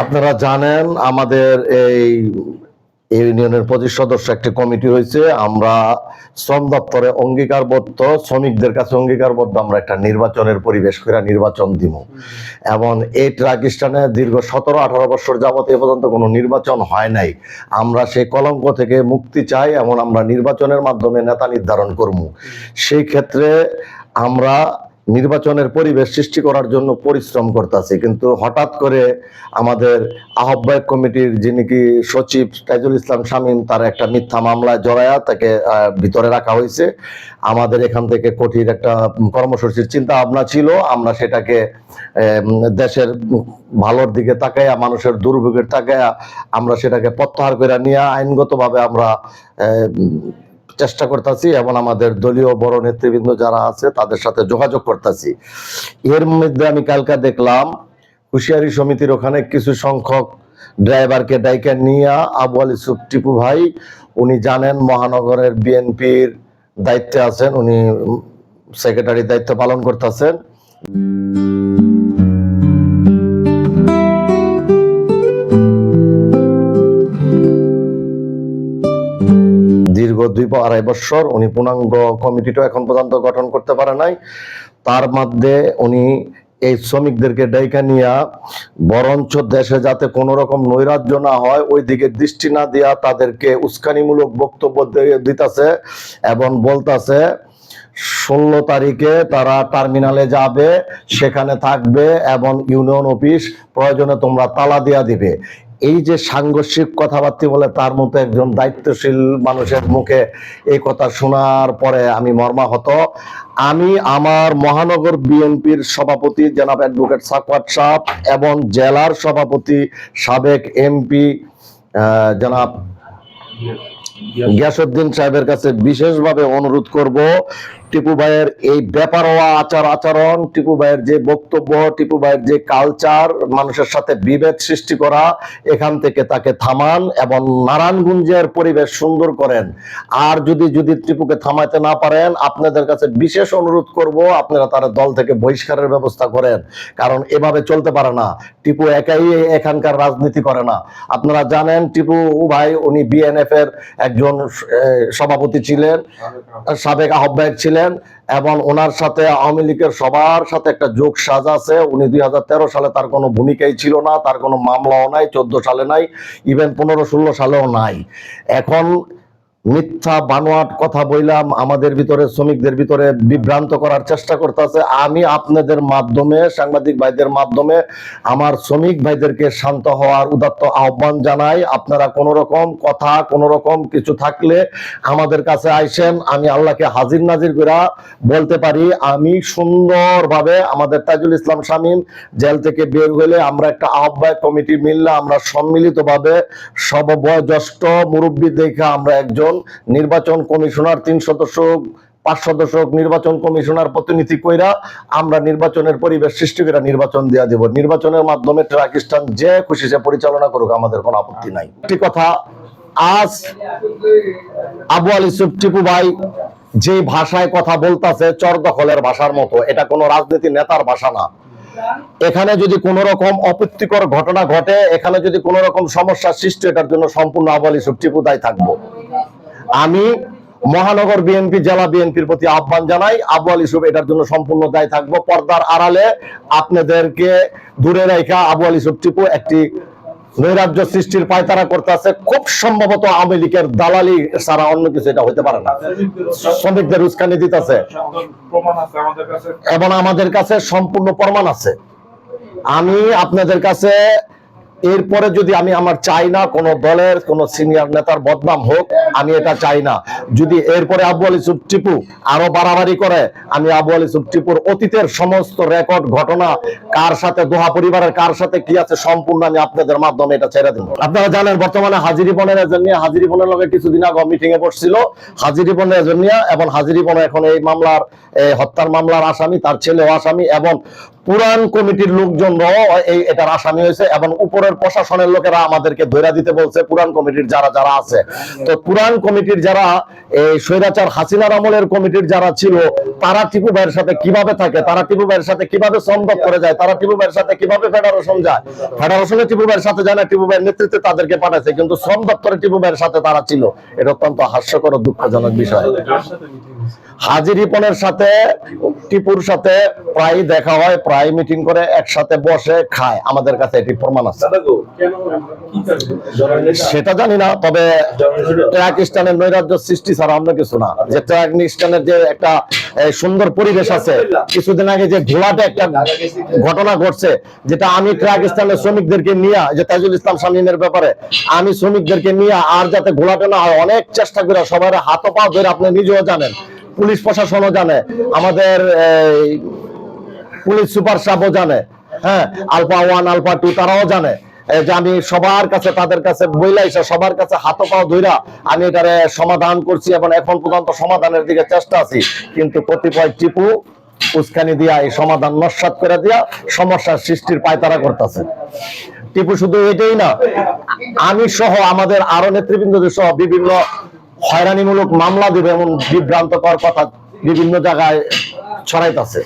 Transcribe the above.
আপনারা জানেন, আমাদের এই ইউনিয়নের পঁচিশ সদস্য একটি কমিটি হয়েছে আমরা শ্রম দপ্তরে অঙ্গীকারবদ্ধ, শ্রমিকদের কাছে অঙ্গীকারবদ্ধ আমরা একটা নির্বাচনের পরিবেশ করে নির্বাচন দিব। এবং এই ট্রাকিস্টানে দীর্ঘ সতেরো আঠারো বছর যাবত এ পর্যন্ত কোনো নির্বাচন হয় নাই। আমরা সেই কলঙ্ক থেকে মুক্তি চাই এবং আমরা নির্বাচনের মাধ্যমে নেতা নির্ধারণ করব। সেই ক্ষেত্রে আমরা নির্বাচনের পরিবেশ সৃষ্টি করার জন্য পরিশ্রম করতেছি। কিন্তু হঠাৎ করে আমাদের আহ্বায়ক কমিটির যিনি কি সচিব তাইজুল ইসলাম শামীম, তার একটা মিথ্যা মামলায় জড়ায়া তাকে ভিতরে রাখা হয়েছে। আমাদের এখান থেকে কঠিন একটা কর্মসূচির চিন্তা ভাবনা ছিল। আমরা সেটাকে দেশের ভালোর দিকে তাকাইয়া মানুষের দুর্ভোগের তাকাইয়া আমরা সেটাকে প্রত্যাহার করে নিয়ে আইনগতভাবে আমরা চেষ্টা করতেছি এবং আমাদের দলীয় বড় নেতৃবৃন্দ যারা আছে, তাদের সাথে যোগাযোগ করতেছি। এর মধ্যে আমি কালকা দেখলাম, হুঁশিয়ারি সমিতির ওখানে কিছু সংখ্যক ড্রাইভারকে ডাইকে নিয়ে আবু আলী টিপু ভাই, উনি জানেন মহানগরের বিএনপির দায়িত্বে আছেন, উনি সেক্রেটারির দায়িত্ব পালন করতেছেন। দুই আড়াই বছর উনি পূর্ণাঙ্গ কমিটিটা এখন পর্যন্ত গঠন করতে পারে নাই। তার মধ্যে উনি এই শ্রমিকদেরকে ডাইকা নিয়া বরঞ্চ দেশে যাতে কোনো রকম নৈরাজ্য না হয় ওই দিকে দৃষ্টি না দিয়া তাদেরকে উস্কানিমূলক বক্তব্য দিতাছে এবং বলতাছে, ষোলো তারিখে তারা টার্মিনালে যাবে, সেখানে থাকবে এবং ইউনিয়ন অফিস প্রয়োজনে তোমরা তালা দিয়া দিবে। এই যে সাংঘর্ষিক কথাবার্তা বলে তার মতো একজন দায়িত্বশীল মানুষের মুখে এই কথা শোনার পরে আমি মর্মাহত। আমি আমার মহানগর বিএনপির সভাপতি জনাব অ্যাডভোকেট সাকওয়াত সাহ এবং জেলার সভাপতি সাবেক এমপি জনাব গিয়াসুদ্দিন সাহেবের কাছে বিশেষভাবে অনুরোধ করব টিপু ভাইয়ের এই বেপারোয়া আচার আচরণ, টিপু ভাইয়ের যে বক্তব্য, টিপু ভাইয়ের যে কালচার মানুষের সাথে বিভেদ সৃষ্টি করা, এখান থেকে তাকে থামান এবং নারায়ণগঞ্জের পরিবেশ সুন্দর করেন। আর যদি যদি টিপুকে থামাইতে না পারেন, আপনাদের কাছে বিশেষ অনুরোধ করব, আপনারা তার দল থেকে বহিষ্কারের ব্যবস্থা করেন। কারণ এভাবে চলতে পারে না। টিপু একাই এখানকার রাজনীতি করে না। আপনারা জানেন, টিপু ভাই, উনি বিএনএফ এর একজন সভাপতি ছিলেন। সাবেক আহ্বায়ক ছিলেন। এবং ওনার সাথে আওয়ামী লীগের সবার সাথে একটা যোগ সাজ আছে। উনি দুই হাজার তেরো সালে তার কোনো ভূমিকাই ছিল না, তার কোনো মামলাও নাই, চোদ্দ সালে নাই ইভেন পনেরো ষোলো সালেও নাই। এখন মিথ্যা বানোয়াট কথা বললাম আমাদের ভিতরে, শ্রমিকদের ভিতরে বিভ্রান্ত করার চেষ্টা করতেছে। আমি আপনাদের মাধ্যমে, সাংবাদিক ভাইদের মাধ্যমে, আমার শ্রমিক ভাইদেরকে শান্ত হওয়ার উদাত্ত আহ্বান জানাই। আপনারা কোন রকম কথা, কোন রকম কিছু থাকলে আমাদের কাছে আইসেন, আমি আল্লাহকে হাজির নাজির করে বলতে পারি। আমি সুন্দরভাবে আমাদের তাজুল ইসলাম শামীম জেল থেকে বের হলে আমরা একটা আহ্বায়ক কমিটি মিললে আমরা সম্মিলিতভাবে সববয়োজ্যেষ্ঠ মুরব্বী দেখে আমরা একজন নির্বাচন কমিশনার তিন সদস্য পাঁচ সদস্য নির্বাচন কমিশনার প্রতিনিধি কইরা আমরা নির্বাচনের পরিবেশ সৃষ্টি করে নির্বাচন দেওয়া দেব। নির্বাচনের মাধ্যমে ট্রাকিস্তান যে খুশি সে পরিচালনা করুক, আমাদের কোনো আপত্তি নাই। একটি কথা, আজ আবু আলী ইউসুফ টিপু ভাই যে ভাষায় কথা বলতাছে চর দখলের ভাষার মতো, এটা কোনো রাজনীতি নেতার ভাষা না। এখানে যদি কোনো রকম অপ্রীতিকর ঘটনা ঘটে, এখানে যদি কোনো রকম সমস্যার সৃষ্টি, এটার জন্য সম্পূর্ণ আবু আলী ইউসুফ টিপু দায় থাকব। আমি মহানগর বিএনপি, জেলা বিএনপির প্রতি আহ্বান জানাই। আবু আলী ইউসুফ এটার জন্য সম্পূর্ণ দায় থাকব। পর্দার আড়ালে আপনাদেরকে দূরে রেখা আবু আলী ইউসুফ টিপু একটি নৈরাজ্য সৃষ্টির পায়তারা করতেছে। খুব সম্ভবত আওয়ামী লীগের দালালি ছাড়া অন্য কিছু এটা হতে পারে না। শ্রমিকদের উস্কানি দিতেছে। আছে এবং আমাদের কাছে সম্পূর্ণ প্রমাণ আছে। আমি আপনাদের কাছে এরপরে যদি আমি আমার চাই না কোন দলের কোন সিনিয়র নেতার বদনাম হোক, আমি এটা চাই না। যদি এরপরে আবু আলী সুফ টিপু আরও বাড়াবাড়ি করে, আমি আবু আলী সুফ টিপুর অতীতের সমস্ত রেকর্ড, ঘটনা, কার সাথে, দোহা পরিবারের কার সাথে কি আছে সম্পূর্ণ আমি আপনাদের মাধ্যমে এটা ছেড়ে দেবো। আপনারা জানেন, বর্তমানে হাজিরি বনের এজেন্ট নিয়ে, হাজিরি বনের লগে কিছুদিন আগে মিটিং এ বসছিল। হাজিরি বনের এজেন্ট এবং হাজিরি বন এখন এই মামলার হত্যার মামলার আসামি, তার ছেলেও আসামি এবং পুরান কমিটির লোকজনরাও এই, এটার আসামি হয়েছে এবং উপরের প্রশাসনের লোকেরা আমাদেরকে ধৈর্য দিতে বলছে, পুরান কমিটির যারা যারা আছে। তো পুরান কমিটির যারা, এই স্বৈরাচার হাসিনার আমলের কমিটির যারা ছিল, তারা টিপু ভাইয়ের সাথে কীভাবে থাকে? তারা টিপু ভাইয়ের সাথে কীভাবে সম্ভব করে যায়? তারা টিপু ভাইয়ের সাথে কীভাবে ফেডারেশন যায়? ফেডারেশনে টিপু ভাইয়ের সাথে যায় না টিপু ভাইয়ের নেতৃত্বে তাদেরকে পাঠাইছে, কিন্তু শ্রম দপ্তরে টিপু ভাইয়ের সাথে তারা ছিল। এটা অত্যন্ত হাস্যকর দুঃখজনক বিষয়। হাজির রিপনের সাথে, টিপুর সাথে প্রায় দেখা হয় প্রায় মিটিং করে, একসাথে বসে খায়। আমাদের কাছে এটি প্রমাণ আছে। সেটা জানি না, তবে ট্র্যাক স্টানের নৈরাজ্য সৃষ্টি ছাড়া অন্য কিছু না। যে ট্র্যাক স্টানের যে একটা সুন্দর পরিবেশ আছে, কিছুদিন আগে যে ঘোলাটে একটা ঘটনা ঘটছে, যেটা আমি ট্র্যাক স্টানের শ্রমিকদেরকে নিয়ে, যে তাজুল ইসলাম শামীমের ব্যাপারে, আমি শ্রমিকদেরকে নিয়ে আর যাতে ঘোলাটে না হয়, অনেক চেষ্টা করে সবার হাত পা ধরে আপনি নিজেও জানেন, পুলিশ প্রশাসনও জানে, আমাদের পুলিশ সুপার সাহেবও জানে হ্যাঁ আলফা ওয়ান, আলফা টু তারাও জানে। আমি সবার কাছে, তাদের কাছে বইলাইছে সবার কাছে হাত পাও ধইরা আমি এটারে সমাধান করছি এবং এখন পর্যন্ত সমাধানের দিকে চেষ্টা আছি। কিন্তু কতিপয় টিপু উস্কানি দিয়া এই সমাধান নস্বাত করে দিয়া সমস্যার সৃষ্টির পায়তারা করতেছে। টিপু শুধু এটাই না, আমি সহ আমাদের আরও নেতৃবৃন্দদের সহ বিভিন্ন হয়রানিমূলক মামলা দিবে এমন বিভ্রান্তকর কথা বিভিন্ন জায়গায় ছড়াইতেছে।